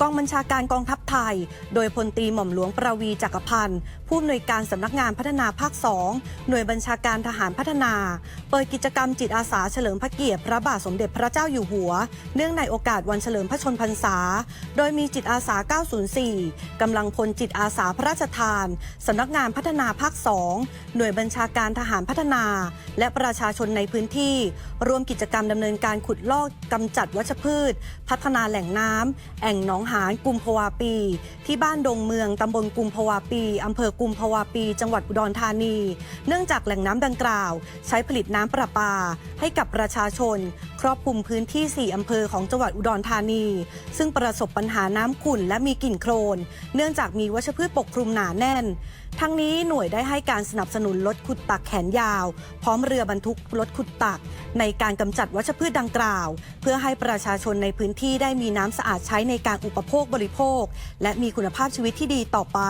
กองบัญชาการกองทัพไทย โดยพลตรีหม่อมหลวงประวีจักรพันธ์ผู้อำนวยการสำนักงานพัฒนาภาค 2 หน่วยบัญชาการทหารพัฒนา เปิดกิจกรรมจิตอาสาเฉลิมพระเกียรติพระบาทสมเด็จพระเจ้าอยู่หัว เนื่องในโอกาสวันเฉลิมพระชนพรรษา โดยมีจิตอาสา 904 กำลังพลจิตอาสาพระราชทานสำนักงานพัฒนาภาค 2 หน่วยบัญชาการทหารพัฒนา และประชาชนในพื้นที่ ร่วมกิจกรรมดำเนินการขุดลอกกำจัดวัชพืช พัฒนาแหล่งน้ำแอ่งหนองหารกุมภวาปี ที่บ้านดงเมืองตำบลกุมภวาปีอำเภอกุมภวาปี จังหวัดอุดรธานี เนื่องจากแหล่งน้ำดังกล่าว ใช้ผลิตน้ำประปา ให้กับประชาชน ครอบคลุมพื้นที่ 4 อำเภอของจังหวัดอุดรธานี ซึ่งประสบปัญหาน้ำขุ่นและมีกลิ่นโครนเนื่องจากมีวัชพืชปกคลุมหนาแน่น ทั้งนี้หน่วยได้ให้การสนับสนุนรถขุดตักแขนยาว พร้อมเรือบรรทุกรถขุดตัก ในการกำจัดวัชพืชดังกล่าว เพื่อให้ประชาชนในพื้นที่ได้มีน้ำสะอาดใช้ในการอุปโภคบริโภค และมีคุณภาพชีวิตที่ดีต่อไป